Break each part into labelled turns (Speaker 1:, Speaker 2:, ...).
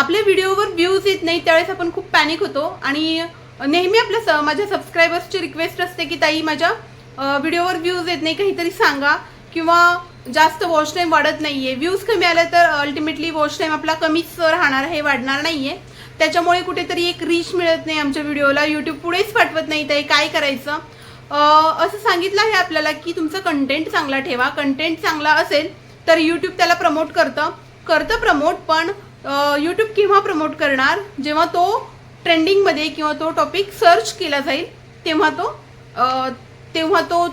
Speaker 1: आपल्या व्हिडिओवर व्ह्यूज येत नाही त्यावेळेस आपण खूप पॅनिक होतो. आणि नेहमी आपल्या स- माझ्या सबस्क्रायबर्सची रिक्वेस्ट असते की ताई माझ्या व्हिडिओवर व्ह्यूज येत नाही काहीतरी सांगा. किंवा जास्त वॉच टाईम वाढत नाही आहे व्ह्यूज कमी आले तर अल्टिमेटली वॉच टाईम आपला कमीच राहणार आहे वाढणार नाही आहे त्याच्यामुळे कुठेतरी एक रीच मिळत नाही आमच्या व्हिडिओला. यूट्यूब पुढेच पाठवत नाही ताई काय करायचं? असं सांगितलं आहे आपल्याला की तुमचं कंटेंट चांगला ठेवा. कंटेंट चांगला असेल तर यूट्यूब त्याला प्रमोट करतं. करतं प्रमोट पण यूट्यूब केव्हा प्रमोट करणार? जेव्हा तो ट्रेंडिंगमध्ये किंवा तो टॉपिक सर्च केला जाईल तेव्हा तो तेव्हा तो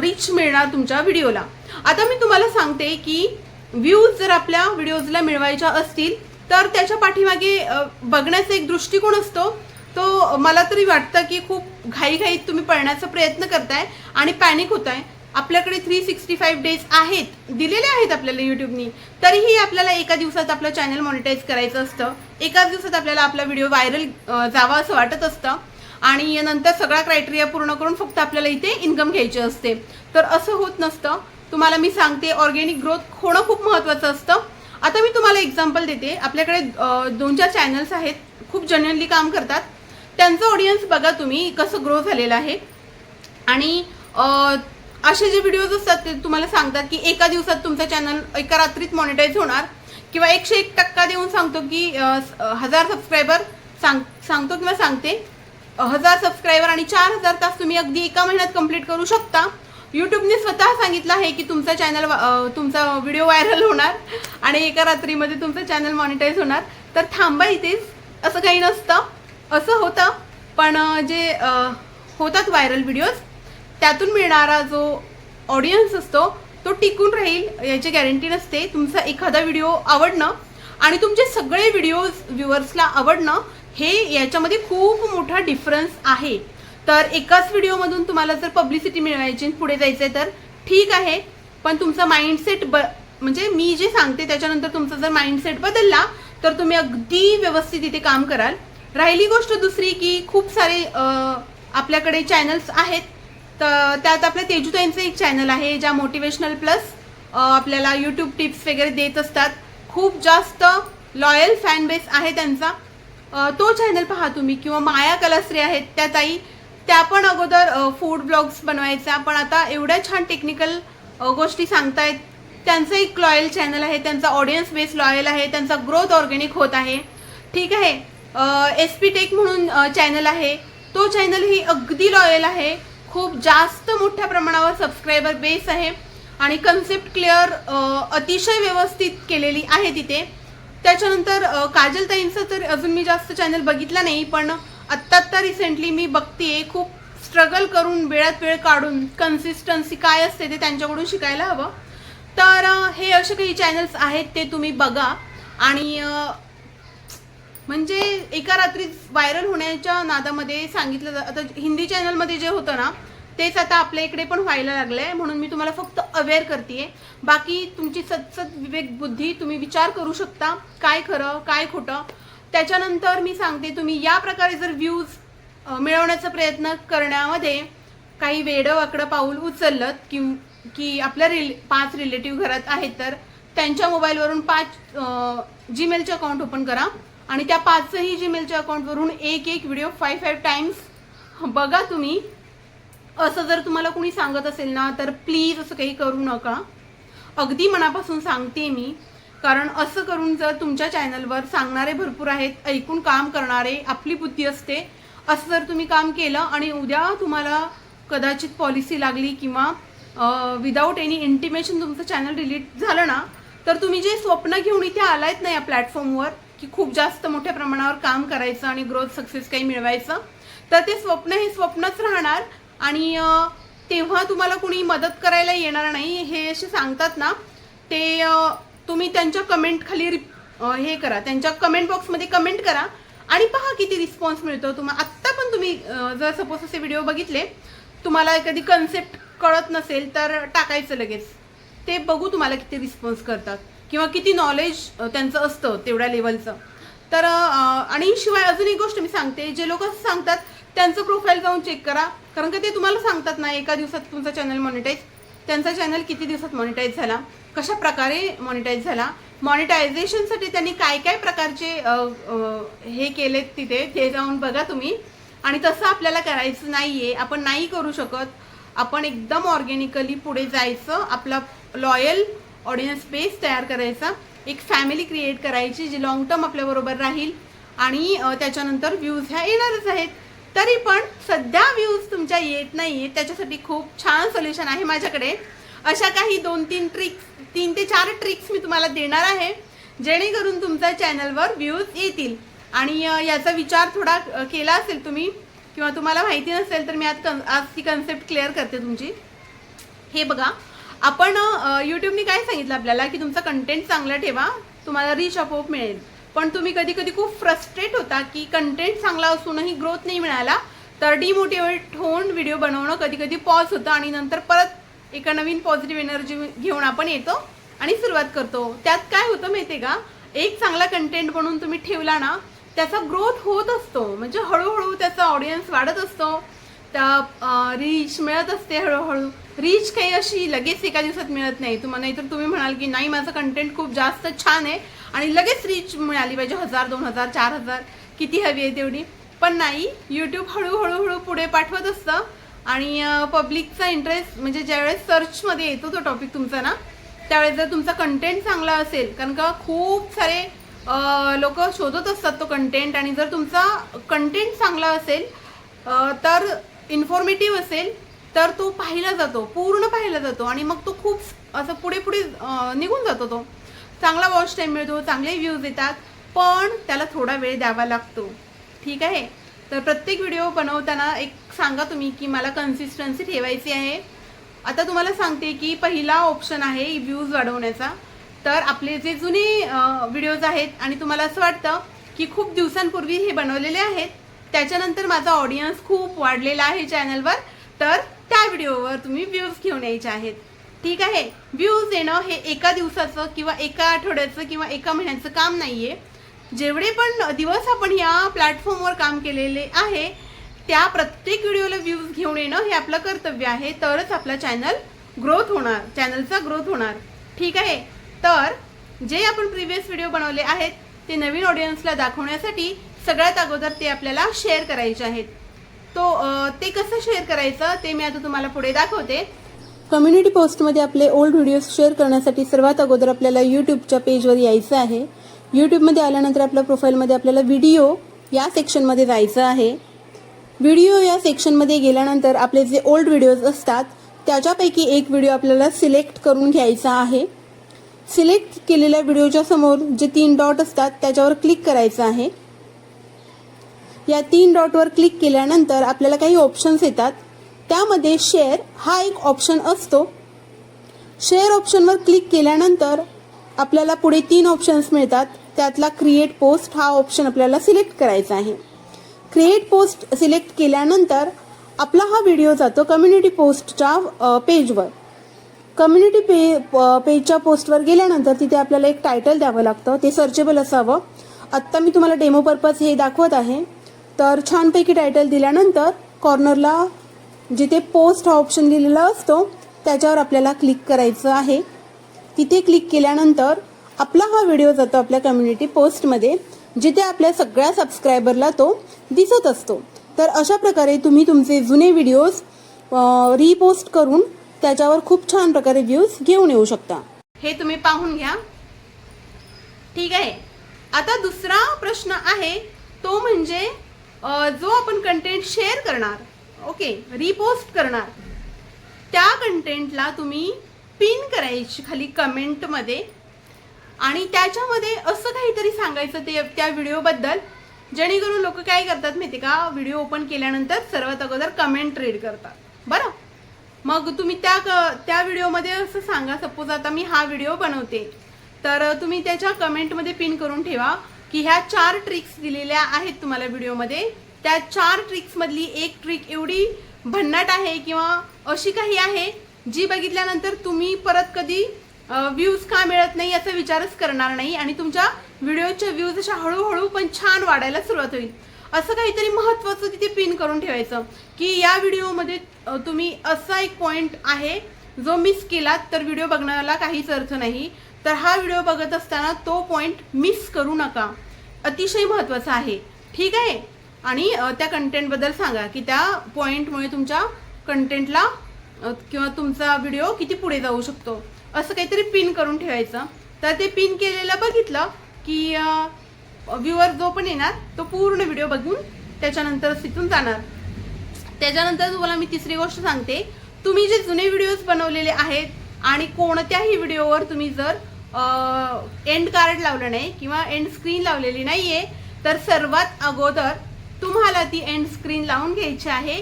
Speaker 1: रीच मिळणार तुमच्या व्हिडिओला आता मी तुम्हाला सांगते की व्ह्यूज जर आपल्या व्हिडिओजला मिळवायच्या असतील तर त्याच्या पाठीमागे बघण्याचा एक दृष्टिकोन असतो. तो मला तरी वाटतं की खूप घाईघाईत तुम्ही पळण्याचा प्रयत्न करताय आणि पॅनिक होताय. आपल्याकडे थ्री सिक्स्टी फाईव्ह डेज आहेत दिलेले आहेत आपल्याला यूट्यूबनी तरीही आपल्याला एका दिवसात आपलं चॅनल मॉनिटाईज करायचं असतं. एकाच दिवसात आपल्याला आपला व्हिडिओ व्हायरल जावा असं वाटत असतं. आणि नंतर सगळा क्रायटेरिया पूर्ण करून फक्त आपल्याला इथे इन्कम घ्यायची असते. तर असं होत नसतं. तुम्हाला मी सांगते ऑर्गॅनिक ग्रोथ होणं खूप महत्त्वाचं असतं. आता मी तुम्हाला एक्झाम्पल देते. आपल्याकडे दोन चार चॅनल्स आहेत. खूप जनरली काम करतात. त्यांचं ऑडियन्स बघा तुम्ही कसं ग्रो झालेलं आहे. आणि असे जे व्हिडिओज असतात ते तुम्हाला सांगतात की एका दिवसात तुमचं चॅनल एका रात्रीत मॉनिटाईज होणार. किंवा एकशे एक टक्का देऊन सांगतो की हजार सबस्क्रायबर सांग सांगतो किंवा सांगते. हजार सबस्क्रायबर आणि चार हजार तास तुम्ही अगदी एका महिन्यात कंप्लीट करू शकता. यूट्यूबने स्वतः सांगितलं आहे की तुमचा चॅनल तुमचा व्हिडिओ व्हायरल होणार आणि एका रात्रीमध्ये तुमचं चॅनल मॉनिटाईज होणार. तर थांबा इथेच. असं काही नसतं. असं होतं. पण जे होतात व्हायरल व्हिडिओज त्यातून मिळणारा जो ऑडियन्स असतो तो टिकून राहील याची गॅरंटी नसते. तुमचा एखादा व्हिडिओ आवडणं आणि तुमचे सगळे व्हिडिओज व्ह्युअर्सला आवडणं हे याच्यामध्ये खूप मोठा डिफरन्स आहे. तर एकाच व्हिडिओमधून तुम्हाला जर पब्लिसिटी मिळवायची आणि पुढे आहे तर ठीक आहे. पण तुमचा माइंडसेट ब म्हणजे मी जे सांगते त्याच्यानंतर तुमचा जर माइंडसेट बदलला तर तुम्ही अगदी व्यवस्थित इथे काम कराल. राहिली गोष्ट दुसरी की खूप सारे आपल्याकडे चॅनल्स आहेत तर त्यात आपल्या तेजुताईंचं एक चॅनल आहे ज्या मोटिवेशनल प्लस आपल्याला यूट्यूब टिप्स वगैरे देत असतात. खूप जास्त लॉयल फॅन बेस आहे त्यांचा. तो चॅनल पहा तुम्ही किंवा माया कलाश्री आहेत त्या ताई त्या पण अगोदर फूड ब्लॉग्स बनवायच्या. पण आता एवढ्या छान टेक्निकल गोष्टी सांगतायत. त्यांचं एक लॉयल चॅनल आहे त्यांचा ऑडियन्स बेस लॉयल आहे त्यांचा ग्रोथ ऑर्गॅनिक होत आहे. ठीक आहे? एस पी टेक म्हणून चॅनल आहे. तो चॅनल ही अगदी लॉयल आहे. खूप जास्त मोठ्या प्रमाणावर सबस्क्रायबर बेस आहे. आणि कन्सेप्ट क्लिअर अतिशय व्यवस्थित केलेली आहे तिथे. त्याच्यानंतर काजलताईंचं तर अजून मी जास्त चॅनल बघितला नाही पण आत्ता आत्ता रिसेंटली मी बघतेय. खूप स्ट्रगल करून वेळात वेळ काढून कन्सिस्टन्सी काय असते ते त्यांच्याकडून शिकायला हवं. तर हे असे काही चॅनल्स आहेत ते तुम्ही बघा. आणि म्हणजे एका रात्री व्हायरल होण्याच्या नादामध्ये सांगितलं जा- आता हिंदी चॅनलमध्ये जे होतं ना तेच आता आपल्या इकडे पण व्हायला लागलं आहे म्हणून मी तुम्हाला फक्त अवेअर करते बाकी तुमची सतसत विवेक बुद्धी तुम्ही विचार करू शकता. काय खरं काय खोटं. त्याच्यानंतर मी सांगते तुम्ही या प्रकारे जर व्ह्यूज मिळवण्याचा प्रयत्न करण्यामध्ये काही वेडं वाकडं पाऊल उचललं की की आपल्या रिल पाच रिलेटिव्ह घरात आहेत तर त्यांच्या मोबाईलवरून पाच जीमेलचे अकाउंट ओपन करा. आणि त्या पाचही जीमेलच्या अकाउंटवरून एक एक व्हिडिओ फाईव्ह फाईव्ह टाइम्स बघा तुम्ही. असं जर तुम्हाला कुणी सांगत असेल ना तर प्लीज असं काही करू नका. अगदी मनापासून सांगते मी. कारण असं करून जर तुमच्या चॅनलवर सांगणारे भरपूर आहेत ऐकून काम करणारे आपली बुद्धी असते असं जर तुम्ही काम केलं आणि उद्या तुम्हाला कदाचित पॉलिसी लागली किंवा विदाऊट एनी इंटिमेशन तुमचं चॅनल डिलीट झालं ना तर तुम्ही जे स्वप्न घेऊन इथे आलायत ना या प्लॅटफॉर्मवर की खूप जास्त मोठ्या प्रमाणावर काम करायचं आणि ग्रोथ सक्सेस काही मिळवायचं. तर ते स्वप्न हे स्वप्नच राहणार आणि तेव्हा तुम्हाला कुणी मदत करायला येणार नाही हे असे सांगतात ना ते तुम्ही त्यांच्या कमेंट खाली रिप- हे करा. त्यांच्या कमेंट बॉक्समध्ये कमेंट करा आणि पहा किती रिस्पॉन्स मिळतो. तुम्हाला आत्ता पण तुम्ही जर सपोज असे व्हिडिओ बघितले तुम्हाला एखादी कन्सेप्ट कळत नसेल तर टाकायचं लगेच. ते बघू तुम्हाला किती रिस्पॉन्स करतात. किंवा किती नॉलेज त्यांचं असतं तेवढ्या लेवलचं तर आणि शिवाय अजून एक गोष्ट मी सांगते जे लोक सांगतात त्यांचं प्रोफाईल जाऊन चेक करा. कारण का ते तुम्हाला सांगतात ना एका दिवसात तुमचं चॅनल मॉनिटाईज त्यांचा चॅनल किती दिवसात मॉनिटाईज झाला कशा प्रकारे मॉनिटाईज झाला मॉनिटायझेशनसाठी त्यांनी काय काय प्रकारचे हे केलेत तिथे ते जाऊन बघा तुम्ही. आणि तसं आपल्याला करायचं नाही आहे आपण नाही करू शकत. आपण एकदम ऑर्गॅनिकली पुढे जायचं आपला लॉयल ऑडियन्स बेस तयार करायचा. एक फॅमिली क्रिएट करायची जी लॉंग टर्म आपल्याबरोबर राहील. आणि त्याच्यानंतर व्ह्यूज ह्या येणारच आहेत. तरी पण सध्या व्ह्यूज तुमच्या येत नाही आहेत त्याच्यासाठी खूप छान सोल्युशन आहे माझ्याकडे. अशा काही दोन तीन ट्रिक्स तीन ते चार ट्रिक्स मी तुम्हाला देणार आहे. जेणेकरून तुमच्या चॅनलवर व्ह्यूज येतील. आणि याचा विचार थोडा केला असेल तुम्ही किंवा तुम्हाला माहिती नसेल तर मी आज कन आज ती कन्सेप्ट क्लिअर करते तुमची. हे बघा. आपण अ, यूट्यूबने काय सांगितलं आपल्याला की तुमचा कंटेंट चांगला ठेवा तुम्हाला रीच आपोआप मिळेल. पण तुम्ही कधी कधी खूप फ्रस्ट्रेट होता की कंटेंट चांगला असूनही ग्रोथ नाही मिळाला तर डिमोटिवेट होऊन व्हिडिओ बनवणं कधी कधी पॉज होतं आणि नंतर परत एका नवीन पॉझिटिव्ह एनर्जी घेऊन आपण येतो आणि सुरुवात करतो. त्यात काय होतं माहिती का? एक चांगला कंटेंट बनवून तुम्ही ठेवला ना त्याचा ग्रोथ होत असतो. म्हणजे हळूहळू त्याचा ऑडियन्स वाढत असतो. त्या रीच मिळत असते हळूहळू. रीच काही अशी लगेच एका दिवसात मिळत नाही. तुम्हाला नाहीतर तुम्ही म्हणाल की नाही माझं कंटेंट खूप जास्त छान आहे आणि लगेच रीच मिळाली पाहिजे हजार दोन हजार चार हजार. किती हवी आहे तेवढी? पण नाही यूट्यूब हळूहळू हळू पुढे पाठवत असतं आणि पब्लिकचा इंटरेस्ट म्हणजे ज्यावेळेस सर्चमध्ये येतो तो टॉपिक तुमचा ना त्यावेळेस जर तुमचा कंटेंट चांगला असेल कारण का खूप सारे लोक शोधत असतात तो कंटेंट आणि जर तुमचा कंटेंट चांगला असेल तर इन्फॉर्मेटिव्ह असेल तर तो पाहिला जातो पूर्ण पाहिला जातो आणि मग तो खूप असं पुढे पुढे निघून जातो तो. चांगला वॉच टाईम मिळतो चांगले व्ह्यूज येतात पण त्याला थोडा वेळ द्यावा लागतो. ठीक आहे? तर प्रत्येक व्हिडिओ बनवताना एक सांगा तुम्ही की मला कन्सिस्टन्सी ठेवायची आहे. आता तुम्हाला सांगते की पहिला ऑप्शन आहे व्ह्यूज वाढवण्याचा. तर आपले जे जुने व्हिडिओज आहेत आणि तुम्हाला असं वाटतं की खूप दिवसांपूर्वी हे बनवलेले आहेत त्याच्यानंतर माझा ऑडियन्स खूप वाढलेला आहे चॅनलवर तर त्या व्हिडिओवर तुम्ही व्ह्यूज घेऊन यायचे आहेत. ठीक आहे? व्ह्यूज येणं हे एका दिवसाचं किंवा एका आठवड्याचं किंवा एका महिन्याचं काम नाही आहे जेवढे पण दिवस आपण या प्लॅटफॉर्मवर काम केलेले आहे त्या प्रत्येक व्हिडिओला व्ह्यूज घेऊन येणं हे आपलं कर्तव्य आहे. तरच आपला चॅनल ग्रोथ होणार. चॅनलचा ग्रोथ होणार. ठीक आहे? तर जे आपण प्रिव्हियस व्हिडिओ बनवले आहेत ते नवीन ऑडियन्सला दाखवण्यासाठी सगळ्यात अगोदर ते आपल्याला शेअर करायचे आहेत. तो ते कसं शेअर करायचं ते मी आता तुम्हाला पुढे दाखवते.
Speaker 2: कम्युनिटी पोस्टमध्ये आपले ओल्ड व्हिडिओज शेअर करण्यासाठी सर्वात अगोदर आपल्याला यूट्यूबच्या पेजवर यायचं आहे. यूट्यूबमध्ये आल्यानंतर आपल्या प्रोफाईलमध्ये आपल्याला व्हिडिओ या सेक्शनमध्ये जायचं आहे. व्हिडिओ या सेक्शनमध्ये गेल्यानंतर आपले जे ओल्ड व्हिडिओज असतात त्याच्यापैकी एक व्हिडिओ आपल्याला सिलेक्ट करून घ्यायचा आहे. सिलेक्ट केलेल्या व्हिडिओच्या समोर जे तीन डॉट असतात त्याच्यावर क्लिक करायचं आहे. या तीन डॉटवर क्लिक केल्यानंतर आपल्याला काही ऑप्शन्स येतात. त्यामध्ये शेअर हा एक ऑप्शन असतो. शेअर ऑप्शनवर क्लिक केल्यानंतर आपल्याला पुढे तीन ऑप्शन्स मिळतात. त्यातला क्रिएट पोस्ट हा ऑप्शन आपल्याला सिलेक्ट करायचा आहे. क्रिएट पोस्ट सिलेक्ट केल्यानंतर आपला हा व्हिडिओ जातो कम्युनिटी पोस्टच्या पेजवर कम्युनिटी पे पेजच्या पोस्टवर गेल्यानंतर तिथे आपल्याला एक टायटल द्यावं लागतं. ते सर्चेबल असावं. आत्ता मी तुम्हाला डेमो पर्पज हे दाखवत आहे. तर छानपैकी टायटल दिल्यानंतर कॉर्नरला जिथे पोस्ट हा ऑप्शन लिहिलेला असतो त्याच्यावर आपल्याला क्लिक करायचं आहे. तिथे क्लिक केल्यानंतर आपला हा व्हिडिओ जातो आपल्या कम्युनिटी पोस्टमध्ये जिथे आपल्या सगळ्या सबस्क्रायबरला तो दिसत असतो. तर अशा प्रकारे तुम्ही तुमचे जुने व्हिडिओज रिपोस्ट करून त्याच्यावर खूप छान प्रकारे व्ह्यूज घेऊन येऊ शकता.
Speaker 1: हे तुम्ही पाहून घ्या. ठीक आहे. आता दुसरा प्रश्न आहे तो म्हणजे जो आपण कंटेंट शेअर करणार ओके रिपोस्ट करणार त्या कंटेंटला तुम्ही पिन करायची खाली कमेंटमध्ये आणि त्याच्यामध्ये असं काहीतरी सांगायचं ते त्या व्हिडिओबद्दल जेणेकरून लोक काय करतात माहिती का? व्हिडिओ ओपन केल्यानंतर सर्वात अगोदर कमेंट रीड करतात. बरं? मग तुम्ही त्या क- त्या व्हिडिओमध्ये असं सांगा सपोज आता मी हा व्हिडिओ बनवते. तर तुम्ही त्याच्या कमेंटमध्ये पिन करून ठेवा. की ह्या चार ट्रिक्स दिलेल्या आहेत तुम्हाला व्हिडिओमध्ये. त्या चार ट्रिक्समधली एक ट्रिक एवढी भन्नाट आहे किंवा अशी काही आहे जी बघितल्यानंतर तुम्ही परत कधी व्ह्यूज का मिळत नाही याचा विचारच करणार नाही आणि तुमच्या व्हिडिओच्या व्ह्यूज अशा हळूहळू पण छान वाढायला सुरुवात होईल. असं काहीतरी महत्त्वाचं तिथे पिन करून ठेवायचं की या व्हिडिओमध्ये तुम्ही असा एक पॉईंट आहे जो मिस केलात तर व्हिडिओ बघण्याला काहीच अर्थ नाही. तर हा व्हिडिओ बघत असताना तो पॉईंट मिस करू नका. अतिशय महत्त्वाचा आहे. ठीक आहे? आणि त्या कंटेंटबद्दल सांगा की त्या पॉईंटमुळे तुमच्या कंटेंटला किंवा तुमचा व्हिडिओ किती पुढे जाऊ शकतो. असं काहीतरी पिन करून ठेवायचं. तर ते पिन केलेलं बघितलं की व्ह्युअर जो पण येणार तो पूर्ण व्हिडिओ बघून त्याच्यानंतर तिथून जाणार. त्याच्यानंतर तुम्हाला मी तिसरी गोष्ट सांगते. तुम्ही जे जुने व्हिडिओज बनवलेले आहेत आणि कोणत्याही व्हिडिओवर तुम्ही जर एंड कार्ड लावलं नाही किंवा एंड स्क्रीन लावलेली आहे तर सर्वात अगोदर तुम्हाला ती एंड स्क्रीन लावून घ्यायची आहे.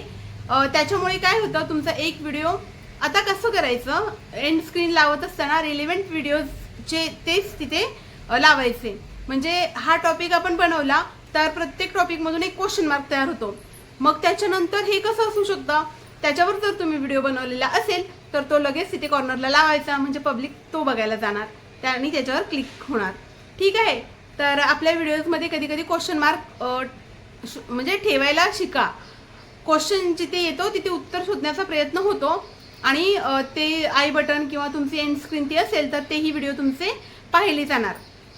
Speaker 1: त्याच्यामुळे काय होतं तुमचा एक व्हिडिओ आता कसं करायचं एंड स्क्रीन लावत असताना रिलेव्हंट व्हिडिओजचे तेच तिथे लावायचे. म्हणजे हा टॉपिक आपण बनवला तर प्रत्येक टॉपिकमधून एक क्वेश्चन मार्क तयार होतो. मग त्याच्यानंतर हे कसं असू शकतं? त्याच्यावर जर तुम्ही व्हिडिओ बनवलेला असेल तर तो लगेच तिथे कॉर्नरला लावायचा म्हणजे पब्लिक तो बघायला जाणार. त्या आणि त्याच्यावर क्लिक होणार. ठीक आहे? तर आपल्या व्हिडिओजमध्ये कधी कधी क्वेश्चन मार्क म्हणजे ठेवायला शिका. क्वेश्चन जिथे येतो तिथे उत्तर शोधण्याचा प्रयत्न होतो. आणि ते आय बटन किंवा तुमची एंड स्क्रीन ती असेल तर तेही व्हिडिओ तुमचे पाहिले जाणार.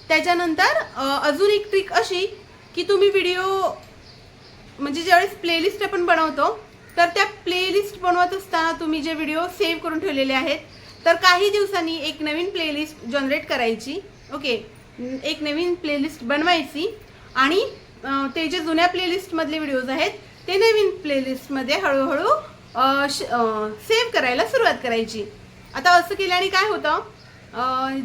Speaker 1: त्याच्यानंतर अजून एक ट्रिक अशी की तुम्ही व्हिडिओ म्हणजे ज्यावेळेस प्लेलिस्ट आपण बनवतो तर त्या प्लेलिस्ट बनवत असताना तुम्ही जे व्हिडिओ सेव्ह करून ठेवलेले आहेत तर काही दिवसांनी एक नवीन प्लेलिस्ट जनरेट करायची. ओके एक नवीन प्लेलिस्ट बनवायची. आणि ते जे जुन्या प्लेलिस्टमधले व्हिडिओज आहेत ते नवीन प्लेलिस्टमध्ये हळूहळू सेव्ह करायला सुरुवात करायची. आता असं केल्याने काय होतं?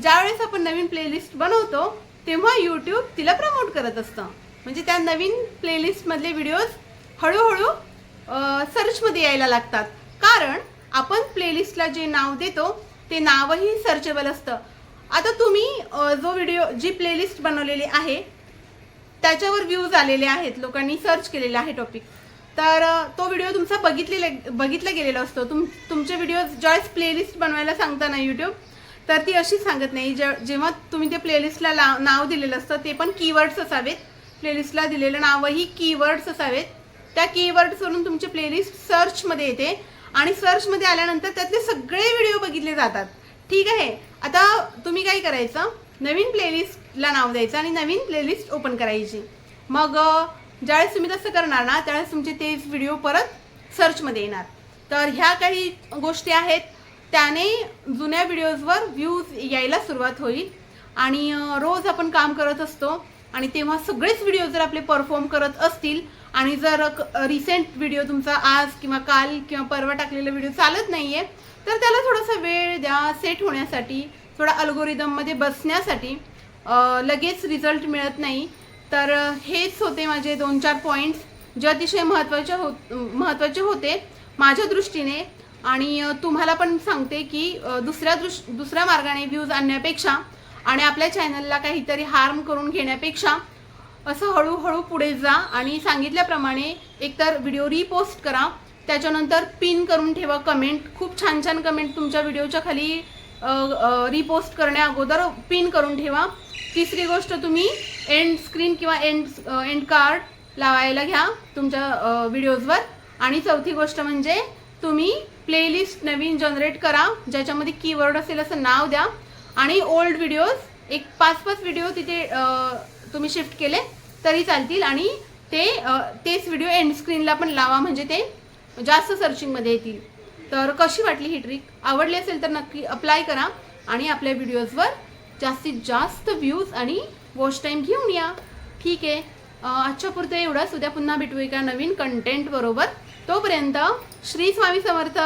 Speaker 1: ज्यावेळेस आपण नवीन प्लेलिस्ट बनवतो तेव्हा यूट्यूब तिला प्रमोट करत असतं. म्हणजे त्या नवीन प्लेलिस्टमधले व्हिडिओज हळूहळू सर्चमध्ये यायला लागतात. कारण आपण प्लेलिस्टला जे नाव देतो ते नावही सर्चेबल असतं. आता तुम्ही जो व्हिडिओ जी प्लेलिस्ट बनवलेली आहे त्याच्यावर व्ह्यूज आलेले आहेत लोकांनी सर्च केलेला आहे टॉपिक तर तो व्हिडिओ तुमचा बघितलेला बघितला गेलेला असतो. तुम तुमचे व्हिडिओ जॉईस प्लेलिस्ट बनवायला सांगता ना यूट्यूब तर ती अशीच सांगत नाही. जे जेव्हा तुम्ही त्या प्लेलिस्टला ला नाव दिलेलं असतं ते पण कीवर्ड्स असावेत. प्लेलिस्टला दिलेलं नावही कीवर्ड्स असावेत. त्या कीवर्ड्सवरून तुमचे प्लेलिस्ट सर्चमध्ये येते. आणि सर्चमध्ये आल्यानंतर त्यातले सगळे व्हिडिओ बघितले जातात. ठीक आहे? आता तुम्ही काय करायचं? नवीन प्लेलिस्टला नाव द्यायचं आणि नवीन प्लेलिस्ट ओपन करायची. मग ज्यावेळेस तुम्ही तसं करणार ना त्यावेळेस तुमचे तेच व्हिडिओ परत सर्चमध्ये येणार. तर ह्या काही गोष्टी आहेत. त्याने जुन्या व्हिडिओजवर व्ह्यूज यायला सुरुवात होईल. आणि रोज आपण काम करत असतो आणि तेव्हा सगळेच व्हिडिओ जर आपले परफॉर्म करत असतील आणि जर रिसेंट व्हिडिओ तुमचा आज किंवा काल किंवा परवा टाकलेला व्हिडिओ चालत नाही आहे तर त्याला थोडासा वेळ द्या सेट होण्यासाठी थोडा अल्गोरिदममध्ये बसण्यासाठी. लगेच रिझल्ट मिळत नाही. तर हेच होते माझे दोन चार पॉईंट्स जे अतिशय महत्त्वाचे होत महत्त्वाचे होते माझ्या दृष्टीने. आणि तुम्हाला पण सांगते की दुसऱ्या दृश दुसऱ्या मार्गाने व्ह्यूज आणण्यापेक्षा आणि आपल्या चॅनलला काहीतरी हार्म करून घेण्यापेक्षा असं हळूहळू पुढे जा आणि सांगितल्याप्रमाणे एकतर व्हिडिओ रिपोस्ट करा. त्याच्यानंतर पिन करून ठेवा कमेंट खूप छान छान कमेंट तुमच्या व्हिडिओच्या खाली रिपोस्ट करण्या अगोदर पिन करून ठेवा. तिसरी गोष्ट तुम्ही एंड स्क्रीन किंवा एंड एंड कार्ड लावायला घ्या तुमच्या व्हिडिओजवर आणि चौथी गोष्ट म्हणजे तुम्ही प्लेलिस्ट नवीन जनरेट करा. ज्याच्यामध्ये कीवर्ड असेल असं नाव द्या. आणि ओल्ड व्हिडिओज एक पाच पाच व्हिडिओ तिथे तुम्ही शिफ्ट केले तरी चालतील. आणि ते तेच व्हिडिओ एंड स्क्रीनला पण लावा म्हणजे ते जास्त सर्चिंगमध्ये येतील. तर कशी वाटली ही ट्रिक आवडली असेल तर नक्की अप्लाय करा आणि आपल्या व्हिडिओजवर जास्तीत जास्त व्ह्यूज आणि वॉच टाईम घेऊन या. ठीक आहे. आजच्या पुरतं एवढंच. उद्या पुन्हा भेटू एका नवीन कंटेंट बरोबर. तोपर्यंत श्री स्वामी समर्थ.